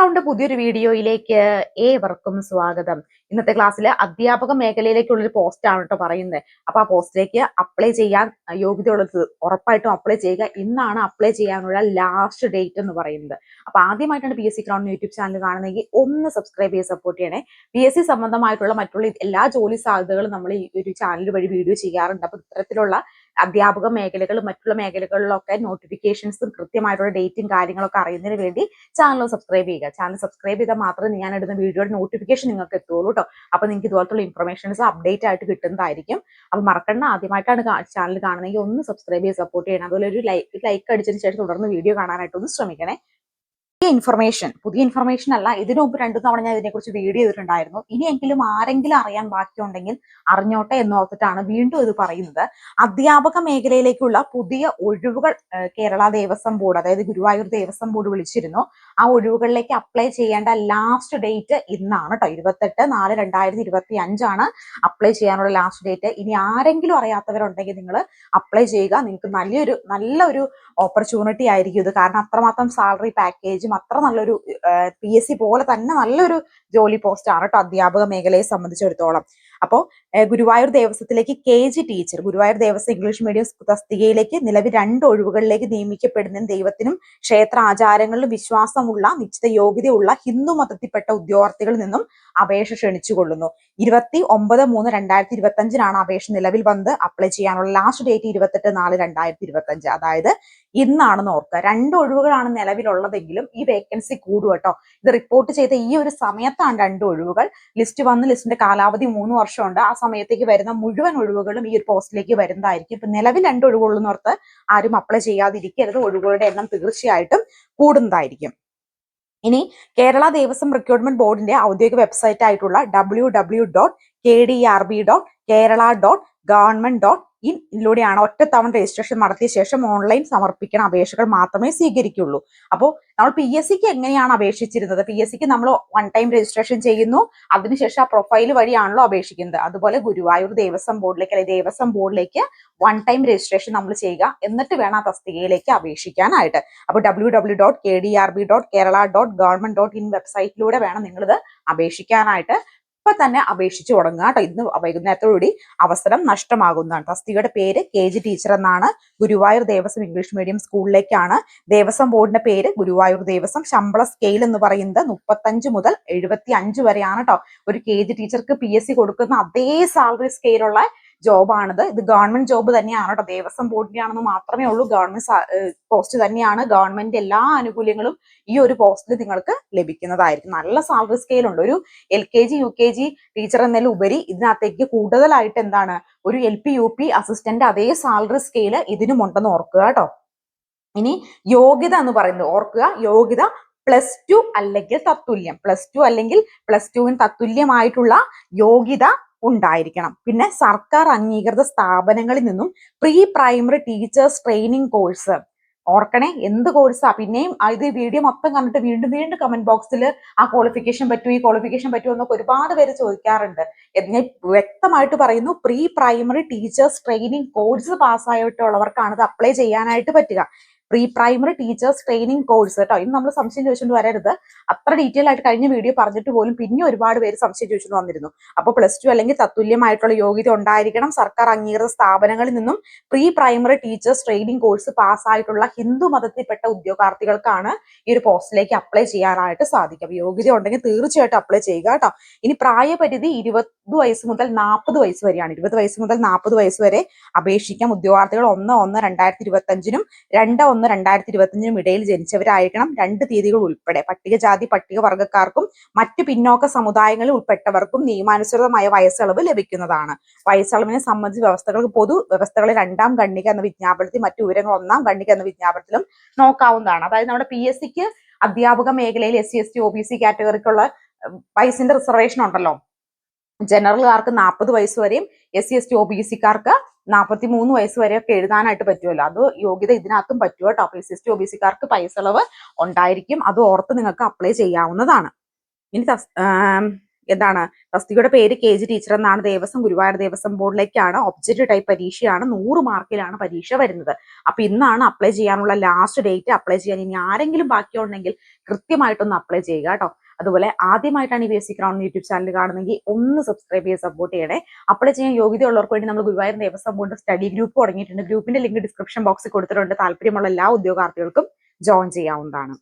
Crowned പുതിയൊരു വീഡിയോയിലേക്ക് ഏവർക്കും സ്വാഗതം. ഇന്നത്തെ ക്ലാസ്സിൽ അധ്യാപക മേഖലയിലേക്കുള്ള ഒരു പോസ്റ്റ് ആണ് കേട്ടോ പറയുന്നത്. അപ്പൊ ആ പോസ്റ്റിലേക്ക് അപ്ലൈ ചെയ്യാൻ യോഗ്യതയുള്ളത് ഉറപ്പായിട്ടും അപ്ലൈ ചെയ്യുക. ഇന്നാണ് അപ്ലൈ ചെയ്യാനുള്ള ലാസ്റ്റ് ഡേറ്റ് എന്ന് പറയുന്നത്. അപ്പൊ ആദ്യമായിട്ടാണ് P S C crown YouTube channel കാണുന്നെങ്കിൽ ഒന്ന് സബ്സ്ക്രൈബ് ചെയ്ത് സപ്പോർട്ട് ചെയ്യണേ. പി എസ് സി സംബന്ധമായിട്ടുള്ള മറ്റുള്ള എല്ലാ ജോലി സാധ്യതകളും നമ്മൾ ഈ ഒരു ചാനൽ വഴി വീഡിയോ ചെയ്യാറുണ്ട്. അപ്പൊ ഇത്തരത്തിലുള്ള അധ്യാപക മേഖലകളും മറ്റുള്ള മേഖലകളിലൊക്കെ നോട്ടിഫിക്കേഷൻസും കൃത്യമായിട്ടുള്ള ഡേറ്റും കാര്യങ്ങളൊക്കെ അറിയുന്നതിന് വേണ്ടി ചാനൽ സബ്സ്ക്രൈബ് ചെയ്യുക. ചാനൽ സബ്സ്ക്രൈബ് ചെയ്താൽ മാത്രമേ ഞാൻ ഇടുന്ന വീഡിയോയുടെ നോട്ടിഫിക്കേഷൻ നിങ്ങൾക്ക് എത്തുള്ളൂ കേട്ടോ അപ്പൊ നിങ്ങൾക്ക് ഇതുപോലത്തുള്ള ഇൻഫർമേഷൻസ് അപ്ഡേറ്റ് ആയിട്ട് കിട്ടുന്നതായിരിക്കും. അപ്പൊ മറക്കണ്ട ആദ്യമായിട്ടാണ് ചാനൽ കാണുന്നതെങ്കിൽ ഒന്ന് സബ്സ്ക്രൈബ് ചെയ്ത് സപ്പോർട്ട് ചെയ്യണം. അതുപോലെ ഒരു ലൈക്ക് ലൈക്ക് അടിച്ചതിന് ശേഷം തുടർന്ന് വീഡിയോ കാണാനായിട്ട് ഒന്ന് ശ്രമിക്കണേ. പുതിയ ഇൻഫർമേഷൻ പുതിയ ഇൻഫർമേഷൻ അല്ല. ഇതിനു മുമ്പ് രണ്ടു തവണ ഞാൻ ഇതിനെക്കുറിച്ച് വീഡിയോ ചെയ്തിട്ടുണ്ടായിരുന്നു. ഇനിയെങ്കിലും ആരെങ്കിലും അറിയാൻ ബാക്കിയുണ്ടെങ്കിൽ അറിഞ്ഞോട്ടെ എന്ന് ഓർത്തിട്ടാണ് വീണ്ടും ഇത് പറയുന്നത്. അധ്യാപക മേഖലയിലേക്കുള്ള പുതിയ ഒഴിവുകൾ കേരള ദേവസ്വം ബോർഡ് അതായത് ഗുരുവായൂർ ദേവസ്വം ബോർഡ് വിളിച്ചിരുന്നു. ആ ഒഴിവുകളിലേക്ക് അപ്ലൈ ചെയ്യേണ്ട ലാസ്റ്റ് ഡേറ്റ് ഇന്നാണ് കേട്ടോ ഇരുപത്തെട്ട് നാല് രണ്ടായിരത്തി ഇരുപത്തി അഞ്ചാണ് അപ്ലൈ ചെയ്യാനുള്ള ലാസ്റ്റ് ഡേറ്റ് ഇനി ആരെങ്കിലും അറിയാത്തവരുണ്ടെങ്കിൽ നിങ്ങൾ അപ്ലൈ ചെയ്യുക. നിങ്ങൾക്ക് നല്ലൊരു നല്ലൊരു ഓപ്പർച്യൂണിറ്റി ആയിരിക്കും ഇത്. കാരണം അത്രമാത്രം സാലറി പാക്കേജും അത്ര നല്ലൊരു പി എസ് സി പോലെ തന്നെ നല്ലൊരു ജോലി പോസ്റ്റ് ആണ് കേട്ടോ അധ്യാപക മേഖലയെ സംബന്ധിച്ചിടത്തോളം. അപ്പോൾ Guruvayur ദേവസ്വത്തിലേക്ക് K G teacher Guruvayur Devaswom English medium തസ്തികയിലേക്ക് നിലവിൽ രണ്ട് ഒഴിവുകളിലേക്ക് നിയമിക്കപ്പെടുന്ന ദൈവത്തിനും ക്ഷേത്ര ആചാരങ്ങളിലും വിശ്വാസമുള്ള നിശ്ചിത യോഗ്യതയുള്ള ഹിന്ദു മതത്തിൽപ്പെട്ട ഉദ്യോഗാർത്ഥികളിൽ നിന്നും അപേക്ഷ ക്ഷണിച്ചുകൊള്ളുന്നു. ഇരുപത്തി ഒമ്പത് മൂന്ന് രണ്ടായിരത്തി ഇരുപത്തി അഞ്ചിനാണ് അപേക്ഷ നിലവിൽ വന്ന് അപ്ലൈ ചെയ്യാനുള്ള ലാസ്റ്റ് ഡേറ്റ് ഇരുപത്തെട്ട് നാല് രണ്ടായിരത്തി ഇരുപത്തി അഞ്ച് അതായത് ഇന്നാണെന്ന് ഓർക്കുക. രണ്ട് ഒഴിവുകളാണ് നിലവിലുള്ളതെങ്കിലും ഈ വേക്കൻസി കൂടും കേട്ടോ. ഇത് റിപ്പോർട്ട് ചെയ്ത ഈ ഒരു സമയത്താണ് രണ്ട് ഒഴിവുകൾ. ലിസ്റ്റ് വന്ന് ലിസ്റ്റിന്റെ കാലാവധി മൂന്ന് വർഷമുണ്ട്. ആ സമയത്തേക്ക് വരുന്ന മുഴുവൻ ഒഴിവുകളും ഈ ഒരു പോസ്റ്റിലേക്ക് വരുന്നതായിരിക്കും. ഇപ്പൊ നിലവിൽ രണ്ട് ഒഴിവുകളെന്നോർത്ത് ആരും അപ്ലൈ ചെയ്യാതിരിക്കരുത്. ഒഴിവുകളുടെ എണ്ണം തീർച്ചയായിട്ടും കൂടുന്നതായിരിക്കും. ഇനി കേരള ദേവസ്വം റിക്രൂട്ട്മെന്റ് ബോർഡിന്റെ ഔദ്യോഗിക വെബ്സൈറ്റ് ആയിട്ടുള്ള W W dot K D R B dot Kerala dot government dot ഇതിലൂടെയാണ് ഒറ്റ തവണ രജിസ്ട്രേഷൻ നടത്തിയ ശേഷം ഓൺലൈൻ സമർപ്പിക്കുന്ന അപേക്ഷകൾ മാത്രമേ സ്വീകരിക്കുള്ളൂ. അപ്പോൾ നമ്മൾ പി എസ് സിക്ക് എങ്ങനെയാണ് അപേക്ഷിച്ചിരുന്നത്? പി എസ് സിക്ക് നമ്മൾ വൺ ടൈം രജിസ്ട്രേഷൻ ചെയ്യുന്നു. അതിനുശേഷം ആ പ്രൊഫൈൽ വഴിയാണല്ലോ അപേക്ഷിക്കുന്നത്. അതുപോലെ ഗുരുവായൂർ ദേവസ്വം ബോർഡിലേക്ക് അല്ലെങ്കിൽ ദേവസ്വം ബോർഡിലേക്ക് വൺ ടൈം രജിസ്ട്രേഷൻ നമ്മൾ ചെയ്യുക. എന്നിട്ട് വേണം ആ തസ്തികയിലേക്ക് അപേക്ഷിക്കാനായിട്ട്. അപ്പോൾ W W dot K D R B dot Kerala dot government dot in വെബ്സൈറ്റിലൂടെ വേണം നിങ്ങളിത് അപേക്ഷിക്കാനായിട്ട്. ഇപ്പൊ തന്നെ അപേക്ഷിച്ചു തുടങ്ങുക കേട്ടോ. ഇന്ന് വൈകുന്നേരത്തോടുകൂടി അവസരം നഷ്ടമാകുന്നതാണ് തസ്തികയുടെ പേര് കെ ജി ടീച്ചർ എന്നാണ്. ഗുരുവായൂർ ദേവസ്വം ഇംഗ്ലീഷ് മീഡിയം സ്കൂളിലേക്കാണ്. ദേവസ്വം ബോർഡിന്റെ പേര് ഗുരുവായൂർ ദേവസ്വം ശമ്പള സ്കെയിൽ എന്ന് പറയുന്നത് മുപ്പത്തഞ്ച് മുതൽ എഴുപത്തി അഞ്ച് വരെയാണ് കേട്ടോ. ഒരു കെ ജി ടീച്ചർക്ക് പി എസ് സി കൊടുക്കുന്ന അതേ സാലറി സ്കെയിലുള്ള ജോബാണിത്. ഇത് ഗവൺമെന്റ് ജോബ് തന്നെയാണ് കേട്ടോ. ദേവസ്വം ബോർഡിന്റെ ആണെന്ന് മാത്രമേ ഉള്ളൂ. ഗവൺമെന്റ് പോസ്റ്റ് തന്നെയാണ്. ഗവൺമെന്റ് എല്ലാ ആനുകൂല്യങ്ങളും ഈ ഒരു പോസ്റ്റിൽ നിങ്ങൾക്ക് ലഭിക്കുന്നതായിരിക്കും. നല്ല സാലറി സ്കെയിൽ ഉണ്ട്. ഒരു L K G U K G teacher എന്നതിൽ ഉപരി ഇതിനകത്തേക്ക് കൂടുതലായിട്ട് എന്താണ്? ഒരു L P U P assistant അതേ സാലറി സ്കെയിൽ ഇതിനും ഉണ്ടെന്ന് ഓർക്കുക കേട്ടോ. ഇനി യോഗ്യത എന്ന് പറയുന്നത് ഓർക്കുക. യോഗ്യത പ്ലസ് ടു അല്ലെങ്കിൽ തത്തുല്യം. പ്ലസ് ടു അല്ലെങ്കിൽ പ്ലസ് ടുവിന് തത്തുല്യമായിട്ടുള്ള യോഗ്യത ഉണ്ടായിരിക്കണം. പിന്നെ സർക്കാർ അംഗീകൃത സ്ഥാപനങ്ങളിൽ നിന്നും pre primary teachers training course ഓർക്കണേ എന്ത് കോഴ്സാ പിന്നെയും ഇത് വീഡിയോ മൊത്തം കണ്ടിട്ട് വീണ്ടും വീണ്ടും കമന്റ് ബോക്സിൽ ആ ക്വാളിഫിക്കേഷൻ പറ്റൂ ഈ ക്വാളിഫിക്കേഷൻ പറ്റൂ എന്നൊക്കെ ഒരുപാട് പേര് ചോദിക്കാറുണ്ട്. ഞാൻ വ്യക്തമായിട്ട് പറയുന്നു pre primary teachers training course പാസ്സായിട്ടുള്ളവർക്കാണ് ഇത് അപ്ലൈ ചെയ്യാനായിട്ട് പറ്റുക. Pre primary teachers training course കേട്ടോ. ഇന്ന് നമ്മൾ സംശയം ചോദിച്ചുകൊണ്ട് വരരുത്. അത്ര ഡീറ്റെയിൽ ആയിട്ട് കഴിഞ്ഞ വീഡിയോ പറഞ്ഞിട്ട് പോലും പിന്നെ ഒരുപാട് പേര് സംശയം ചോദിച്ചുകൊണ്ട് വന്നിരുന്നു. അപ്പോൾ പ്ലസ് ടു അല്ലെങ്കിൽ തത്തുല്യമായിട്ടുള്ള യോഗ്യത ഉണ്ടായിരിക്കണം. സർക്കാർ അംഗീകൃത സ്ഥാപനങ്ങളിൽ നിന്നും pre primary teachers training course പാസ്സായിട്ടുള്ള Hindu മതത്തിൽപ്പെട്ട ഉദ്യോഗാർത്ഥികൾക്കാണ് ഈ ഒരു പോസ്റ്റിലേക്ക് അപ്ലൈ ചെയ്യാനായിട്ട് സാധിക്കും യോഗ്യത ഉണ്ടെങ്കിൽ തീർച്ചയായിട്ടും അപ്ലൈ ചെയ്യുക കേട്ടോ. ഇനി പ്രായപരിധി ഇരുപത് വയസ്സ് മുതൽ നാൽപ്പത് വയസ്സ് വരെയാണ്. ഇരുപത് വയസ്സ് മുതൽ നാൽപ്പത് വയസ്സ് വരെ അപേക്ഷിക്കാം. ഉദ്യോഗാർത്ഥികൾ ഒന്ന് ഒന്ന് രണ്ടായിരത്തി ഇരുപത്തി അഞ്ചിനും രണ്ട് ഒന്ന് രണ്ടായിരത്തി ഇരുപത്തിയഞ്ചിനും ഇടയിൽ ജനിച്ചവരായിരിക്കണം രണ്ട് തീയതികൾ ഉൾപ്പെടെ. പട്ടികജാതി പട്ടികവർഗക്കാർക്കും മറ്റ് പിന്നോക്ക സമുദായങ്ങളിൽ ഉൾപ്പെട്ടവർക്കും നിയമാനുസൃതമായ വയസ്സളവ് ലഭിക്കുന്നതാണ്. വയസ്സളവിനെ സംബന്ധിച്ച വ്യവസ്ഥകൾക്ക് പൊതു വ്യവസ്ഥകളിൽ രണ്ടാം ഖണ്ഡിക എന്ന വിജ്ഞാപനത്തിൽ മറ്റു വിവരങ്ങൾ ഒന്നാം ഖണ്ഡിക എന്ന വിജ്ഞാപനത്തിലും നോക്കാവുന്നതാണ്. അതായത് നമ്മുടെ പി എസ് സിക്ക് അധ്യാപക മേഖലയിൽ S C S T O B C കാറ്റഗറിക്കുള്ള വയസ്സിന്റെ റിസർവേഷൻ ഉണ്ടല്ലോ. ജനറലുകാർക്ക് നാൽപ്പത് വയസ്സ് വരെയും S C S T O B സിക്കാർക്ക് നാൽപ്പത്തി മൂന്ന് വയസ്സ് വരെയൊക്കെ എഴുതാനായിട്ട് പറ്റുമല്ലോ. അത് യോഗ്യത ഇതിനകത്തും പറ്റുമോ കേട്ടോ. അപ്പൊ S S T O B സിക്കാർക്ക് പൈസ ഇളവ് ഉണ്ടായിരിക്കും. അത് ഓർത്ത് നിങ്ങൾക്ക് അപ്ലൈ ചെയ്യാവുന്നതാണ്. ഇനി എന്താണ്? തസ്തികയുടെ പേര് കെ ജി ടീച്ചർ എന്നാണ്. ദേവസ്വം ഗുരുവായൂർ ദേവസ്വം ബോർഡിലേക്കാണ് ഒബ്ജക്റ്റ് ടൈപ്പ് പരീക്ഷയാണ്. നൂറ് മാർക്കിലാണ് പരീക്ഷ വരുന്നത്. അപ്പൊ ഇന്നാണ് അപ്ലൈ ചെയ്യാനുള്ള ലാസ്റ്റ് ഡേറ്റ് അപ്ലൈ ചെയ്യാൻ. ഇനി ആരെങ്കിലും ബാക്കിയുണ്ടെങ്കിൽ കൃത്യമായിട്ടൊന്ന് അപ്ലൈ ചെയ്യുക കേട്ടോ. അതുപോലെ ആദ്യമായിട്ടാണ് ഈ ബേസിക് റൗണ്ട് യൂട്യൂബ് ചാനൽ കാണുന്നെങ്കിൽ ഒന്ന് സബ്സ്ക്രൈബ് ചെയ്ത് സപ്പോർട്ട് ചെയ്യണേ. അപ്ലൈ ചെയ്യാൻ യോഗ്യതയുള്ളവർക്ക് വേണ്ടി നമ്മൾ Guruvayur Devaswom board study group തുടങ്ങിയിട്ടുണ്ട്. ഗ്രൂപ്പിന്റെ ലിങ്ക് ഡിസ്ക്രിപ്ഷൻ ബോക്സിൽ കൊടുത്തിട്ടുണ്ട്. താല്പര്യമുള്ള എല്ലാ ഉദ്യോഗാർത്ഥികൾക്കും ജോയിൻ ചെയ്യാവുന്നതാണ്.